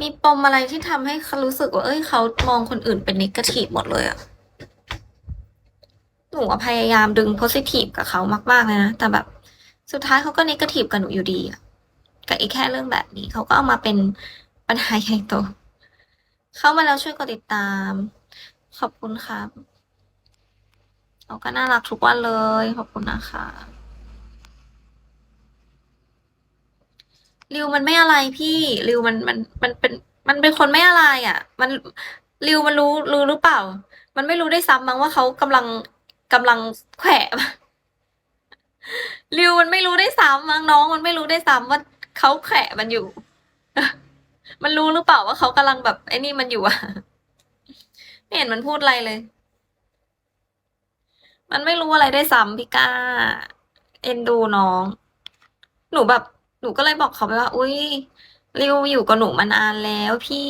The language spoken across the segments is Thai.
มีปมอะไรที่ทำให้เขารู้สึกว่า เอ้ยเขามองคนอื่นเป็นนิเกทีฟหมดเลยอะหนูพยายามดึงโพสิทีฟกับเขามากๆเลยนะ แต่แบบ สุดท้ายเขาก็นิเกทีฟกับหนูอยู่ดีอะกับอีกแค่เรื่องแบบนี้ เขาก็เอามาเป็นปัญหาใหญ่โตเข้ามาแล้วช่วยกดติดตาม ขอบคุณครับเขาก็น่ารักทุกวันเลย ขอบคุณนะคะ ริวมันไม่อะไรพี่ริวมันมันมันเป็นมันเป็นคนไม่อะไรอะ มันริวมันรู้รู้หรือเปล่า มันไม่รู้ได้ซ้ำมั้งว่าเขากำลังกำลังแขวะริวมันไม่รู้ได้ซ้ำมั้งน้อง มันไม่รู้ได้ซ้ำว่าเขาแขวะมันอยู่ มันรู้หรือเปล่าว่าเขากำลังแบบไอ้นี่มันอยู่อะไม่เห็นมันพูดอะไรเลย มันไม่รู้อะไรได้ซ้ำพี่ก้า เอ็นดูน้อง หนูแบบ หนูก็เลยบอกเขาไปว่า อุ้ยริวอยู่กับหนูมานานแล้วพี่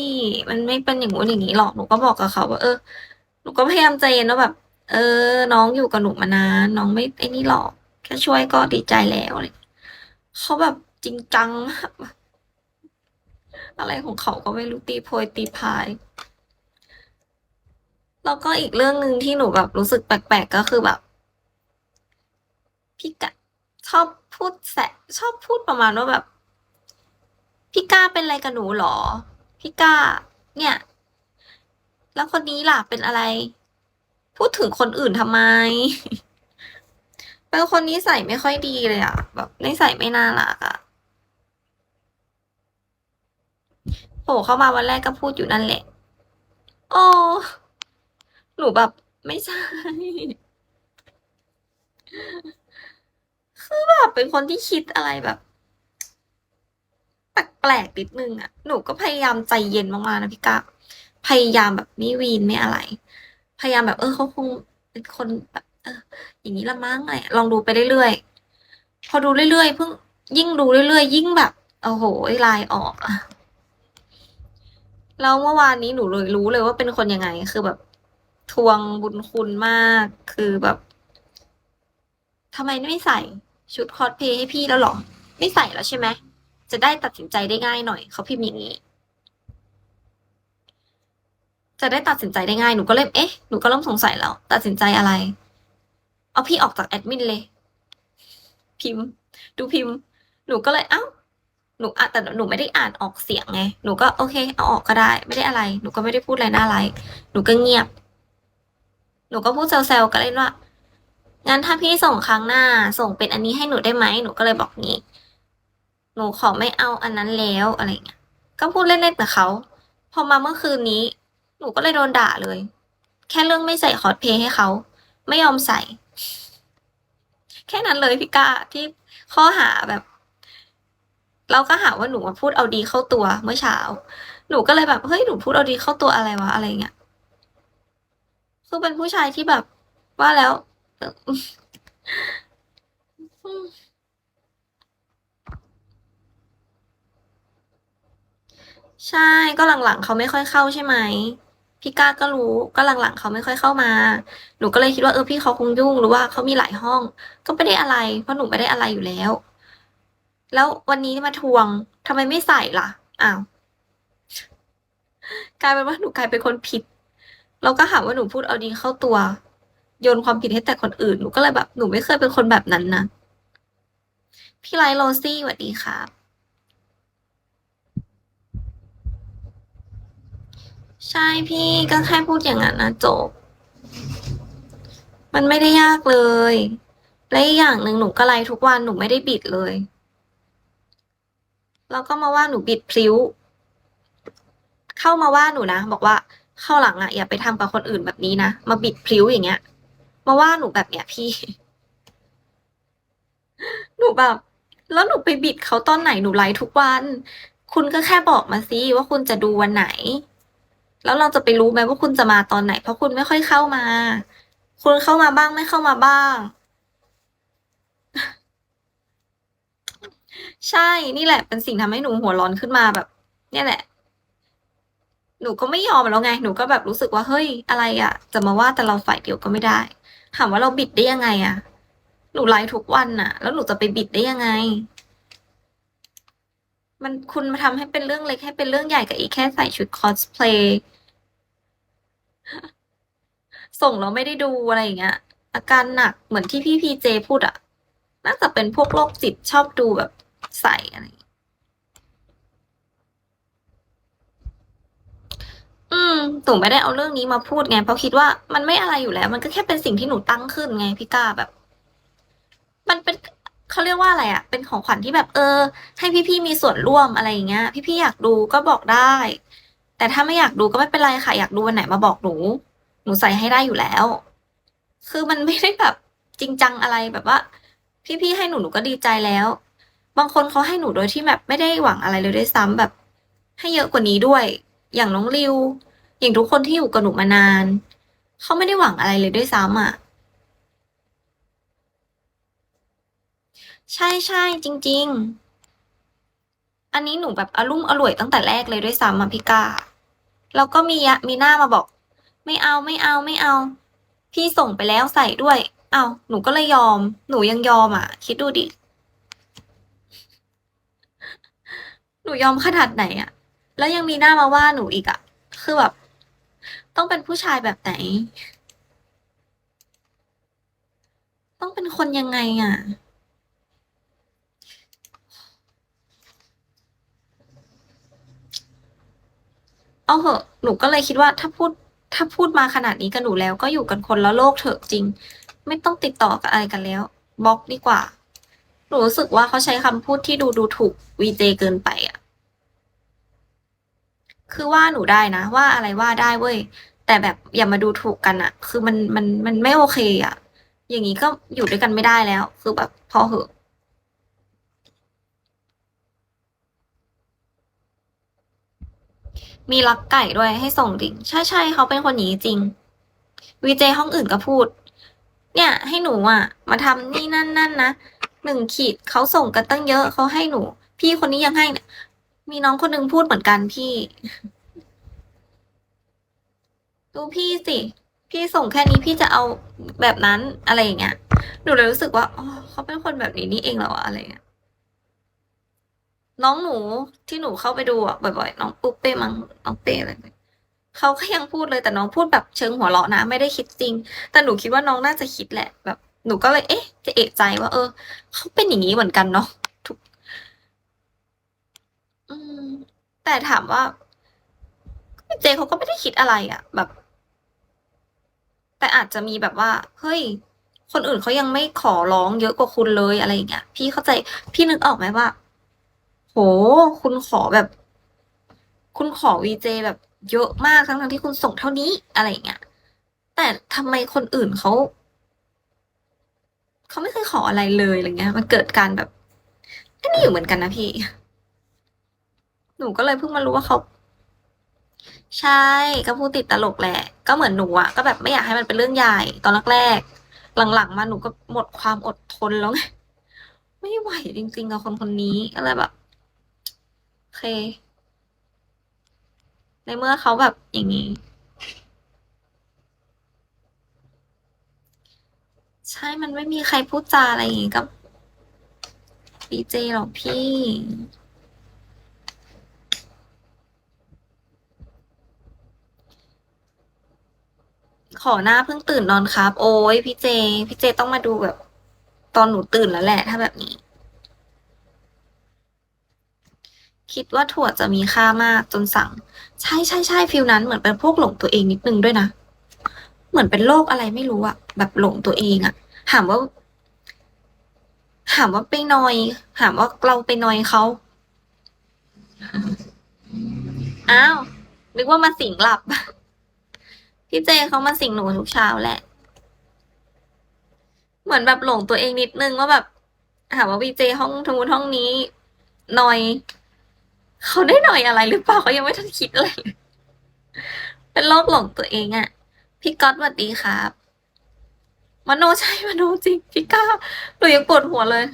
มันไม่เป็นอย่างงู้นอย่างนี้หรอกหนูก็บอกกับเขาว่า เออหนูก็พยายามใจเย็นว่าแบบ เออ น้องอยู่กับหนูมานานน้องไม่ไอ้นี่หรอกแค่ช่วยก็ดีใจแล้วเงี้ยเขาแบบจริงจังมากอะไรของเขาก็ไม่รู้ตีโพยตีพายแล้วก็อีกเรื่องหนึ่งที่หนูแบบรู้สึกแปลกๆก็คือแบบพี่กะ ชอบพูดแสะชอบพูดประมาณว่าแบบ พี่ก้าเป็นอะไรกับหนูหรอ พี่ก้า เนี่ย แล้วคนนี้ล่ะเป็นอะไร พูดถึงคนอื่นทำไม เป็นคนนิสัยไม่ค่อยดีเลยอะแบบนิสัยไม่น่ารักอะโผล่เข้ามาวันแรกก็พูดอยู่นั่นแหละ โอ้หนูแบบไม่ใช่ คือแบบเป็นคนที่คิดอะไรแบบแปลกๆนิดนึงอะหนูก็พยายามใจเย็นมากๆนะพี่กาพยายามแบบไม่วีนไม่อะไร พยายามแบบ เออเขาคงเป็นคนแบบ เออ อย่างนี้ละมั้งอะไรลองดูไปเรื่อยๆพอดูเรื่อยๆเพิ่งยิ่งดูเรื่อยๆยิ่งแบบโอ้โหลายออกอะแล้วเมื่อวานนี้หนูเลยรู้เลยว่าเป็นคนยังไง คือแบบทวงบุญคุณมาก คือแบบทำไมไม่ใส่ ชุดคอสเพย์ให้พี่แล้วหรอ ไม่ใส่แล้วใช่ไหม จะได้ตัดสินใจได้ง่ายหน่อย เขาพิมพ์อย่างนี้ จะได้ตัดสินใจได้ง่าย หนูก็เริ่ม เอ๊ะ หนูก็เริ่มสงสัยแล้ว ตัดสินใจอะไร เอาพี่ออกจากแอดมินเลย พิมพ์ ดูพิมพ์ หนูก็เลย เอ้า หนูอะแต่หนูไม่ได้อ่านออกเสียงไง หนูก็โอเค เอาออกก็ได้ ไม่ได้อะไร หนูก็ไม่ได้พูดอะไรน่าไลค์หนูก็เงียบ หนูก็พูดแซวๆกันเล่นว่า งั้นถ้าพี่ส่งครั้งหน้า ส่งเป็นอันนี้ให้หนูได้ไหมหนูก็เลยบอกงี้ หนูขอไม่เอาอันนั้นแล้วอะไรเงี้ย ก็พูดเล่นๆกับเขา พอมาเมื่อคืนนี้ หนูก็เลยโดนด่าเลย แค่เรื่องไม่ใส่คอร์สเพย์ให้เขา ไม่ยอมใส่ แค่นั้นเลยพี่ก้าที่ข้อหาแบบ เราก็หาว่าหนูมาพูดเอาดีเข้าตัวเมื่อเช้า หนูก็เลยแบบเฮ้ยหนูพูดเอาดีเข้าตัวอะไรวะอะไรเงี้ยคือเป็นผู้ชายที่แบบว่าแล้ว ใช่ ก็หลังๆเขาไม่ค่อยเข้าใช่ไหม พี่ก้าก็รู้ ก็หลังๆเขาไม่ค่อยเข้ามา หนูก็เลยคิดว่าเออพี่เขาคงยุ่งหรือว่าเขามีหลายห้อง ก็ไม่ได้อะไร เพราะหนูไม่ได้อะไรอยู่แล้ว แล้ววันนี้มาทวงทำไมไม่ใส่ล่ะ อ้าว กลายเป็นว่าหนูกลายเป็นคนผิด เราก็หาว่าหนูพูดเอาดีเข้าตัว โยนความผิดให้แต่คนอื่น หนูก็เลยแบบ หนูไม่เคยเป็นคนแบบนั้นนะ พี่ไลท์โรซี่สวัสดีครับ ใช่พี่ก็แค่พูดอย่างนั้นนะจบ มันไม่ได้ยากเลย และอีกอย่างหนึ่งหนูก็ไลฟ์ทุกวันหนูไม่ได้บิดเลย แล้วก็มาว่าหนูบิดพลิ้ว เข้ามาว่าหนูนะ บอกว่าเข้าหลังอะอย่าไปทำกับคนอื่นแบบนี้นะ มาบิดพลิ้วอย่างเงี้ย มาว่าหนูแบบเนี้ยพี่ หนูแบบ แล้วหนูไปบิดเขาตอนไหนหนูไลฟ์ทุกวัน คุณก็แค่บอกมาสิว่าคุณจะดูวันไหน แล้วเราจะไปรู้ไหมว่าคุณจะมาตอนไหน เพราะคุณไม่ค่อยเข้ามา คุณเข้ามาบ้างไม่เข้ามาบ้าง ใช่นี่แหละ เป็นสิ่งทำให้หนูหัวร้อนขึ้นมาแบบ เนี่ยแหละหนูก็ไม่ยอมแล้วไง หนูก็แบบรู้สึกว่าเฮ้ยอะไรอะ จะมาว่าแต่เราฝ่ายเดียวก็ไม่ได้ ถามว่าเราบิดได้ยังไงอะหนูไลฟ์ทุกวันน่ะแล้วหนูจะไปบิดได้ยังไง มันคุณมาทำให้เป็นเรื่องเล็กให้เป็นเรื่องใหญ่กับอีกแค่ใส่ชุดคอสเพลย์ส่งแล้วไม่ได้ดูอะไรอย่างเงี้ย อาการหนักเหมือนที่พี่พีเจพูดอะน่าจะเป็นพวกโรคจิตชอบดูแบบใส่อะไรอย่างเงี้ย อืมหนูไม่ได้เอาเรื่องนี้มาพูดไง เพราะคิดว่ามันไม่อะไรอยู่แล้ว มันก็แค่เป็นสิ่งที่หนูตั้งขึ้นไงพี่ก้าแบบ มันเป็นเขาเรียกว่าอะไรอะเป็นของขวัญที่แบบเออ ให้พี่ๆมีส่วนร่วมอะไรอย่างเงี้ย พี่ๆอยากดูก็บอกได้ แต่ถ้าไม่อยากดูก็ไม่เป็นไรค่ะ อยากดูวันไหนมาบอกหนู หนูใส่ให้ได้อยู่แล้ว คือมันไม่ได้แบบจริงจังอะไรแบบว่า พี่ๆให้หนูหนูก็ดีใจแล้ว บางคนเขาให้หนูโดยที่แบบไม่ได้หวังอะไรเลยด้วยซ้ำแบบ ให้เยอะกว่านี้ด้วย อย่างน้องริว อย่างทุกคนที่อยู่กับหนูมานาน เขาไม่ได้หวังอะไรเลยด้วยซ้ำอะ ใช่ใช่จริง ๆ อันนี้หนูแบบอารมุ่มอร่วยตั้งแต่แรกเลยด้วยซ้ำอะพี่ก้าแล้วก็มียะมีหน้ามาบอก ไม่เอาไม่เอาไม่เอา พี่ส่งไปแล้วใส่ด้วยเอาวหนูก็เลยยอม หนูยังยอมอะ คิดดูดิ หนูยอมขนาดไหนอะ แล้วยังมีหน้ามาว่าหนูอีกอะคือแบบ ต้องเป็นผู้ชายแบบไหน ต้องเป็นคนยังไงอะเอาเหอะหนูก็เลยคิดว่าถ้าพูด ถ้าพูดมาขนาดนี้กับหนูแล้วก็อยู่กันคนละโลกเถอะจริง ไม่ต้องติดต่อกับอะไรกันแล้วบล็อกดีกว่า หนูรู้สึกว่าเขาใช้คำพูดที่ดูดูถูกวีเจเกินไปอะ คือว่าหนูได้นะ ว่าอะไรว่าได้เว้ย แต่แบบอย่ามาดูถูกกันอะคือมันมันมันไม่โอเคอะอย่างนี้ก็อยู่ด้วยกันไม่ได้แล้ว คือแบบพอเหอะมีรักไก่ด้วยให้ส่งดิงใช่ใช่เขาเป็นคนอย่างนี้จริงวีเจห้องอื่นก็พูด เนี่ย ให้หนูอะ มาทำนี่นั่นนั่นนะหนึ่งขีดเขาส่งกันตั้งเยอะเขาให้หนู พี่คนนี้ยังให้เนี่ย มีน้องคนหนึงพูดเหมือนกันพี่ ดูพี่สิ พี่ส่งแค่นี้พี่จะเอาแบบนั้นอะไรอย่างเงี้ย หนูเลยรู้สึกว่าอ๋อเขาเป็นคนแบบนี้นี่เองเหรออะไรเงี้ย น้องหนูที่หนูเข้าไปดูอะบ่อยๆ น้องปุ๊บเป้มังน้องเป้อะไรเขาก็ยังพูดเลยแต่น้องพูดแบบเชิงหัวเราะนะ ไม่ได้คิดจริง แต่หนูคิดว่าน้องน่าจะคิดแหละแบบ หนูก็เลยเอ๊ะ จะเอะใจว่า เออเขาเป็นอย่างนี้เหมือนกันเนาะ อืม แต่ถามว่าเจเขาก็ไม่ได้คิดอะไรอะแบบ แต่อาจจะมีแบบว่า เฮ้ย คนอื่นเขายังไม่ขอร้องเยอะกว่าคุณเลยอะไรอย่างเงี้ย พี่เข้าใจ พี่นึกออกไหมว่า โห คุณขอแบบ คุณขอวีเจแบบเยอะมากทั้งทั้งที่คุณส่งเท่านี้อะไรอย่างเงี้ย แต่ทำไมคนอื่นเขา เขาไม่เคยขออะไรเลยอะไรเงี้ย มันเกิดการแบบอันนี้อยู่เหมือนกันนะพี่ หนูก็เลยเพิ่งมารู้ว่าเขา ใช่ก็พูดติดตลกแหละ ก็เหมือนหนูอะก็แบบไม่อยากให้มันเป็นเรื่องใหญ่ตอนแรกๆหลังๆมาหนูก็หมดความอดทนแล้วไงไม่ไหวจริงๆกับคนคนนี้ก็เลยแบบโอเค ในเมื่อเขาแบบอย่างนี้ใช่ มันไม่มีใครพูดจาอะไรอย่างงี้กับดีเจหรอกพี่ ขอหน้าเพิ่งตื่นนอนครับ โอ้ยพี่เจ พี่เจต้องมาดูแบบ ตอนหนูตื่นแล้วแหละ ถ้าแบบนี้ คิดว่าถั่วจะมีค่ามากจนสั่ง ใช่ใช่ใช่ฟิลนั้นเหมือนเป็นพวกหลงตัวเองนิดนึงด้วยนะ เหมือนเป็นโรคอะไรไม่รู้อะแบบหลงตัวเองอะถามว่าถามว่าไปนอยถามว่าเราไปนอยเขาอ้าวนึกว่ามาสิงหลับ พี่เจเขามาสิงหนูทุกเช้าแหละ เหมือนแบบหลงตัวเองนิดนึงว่าแบบถาว่าวีเจห้องทมูนห้องนี้หนอย เขาได้หน่อยอะไรหรือเปล่าเขายังไม่ทันคิดอะไรเลยเป็นโรคหลงตัวเองอะพี่ก๊อตสวัสดีครับมโนใช่มโนจริงพี่ก้าหนูยังปวดหัวเลย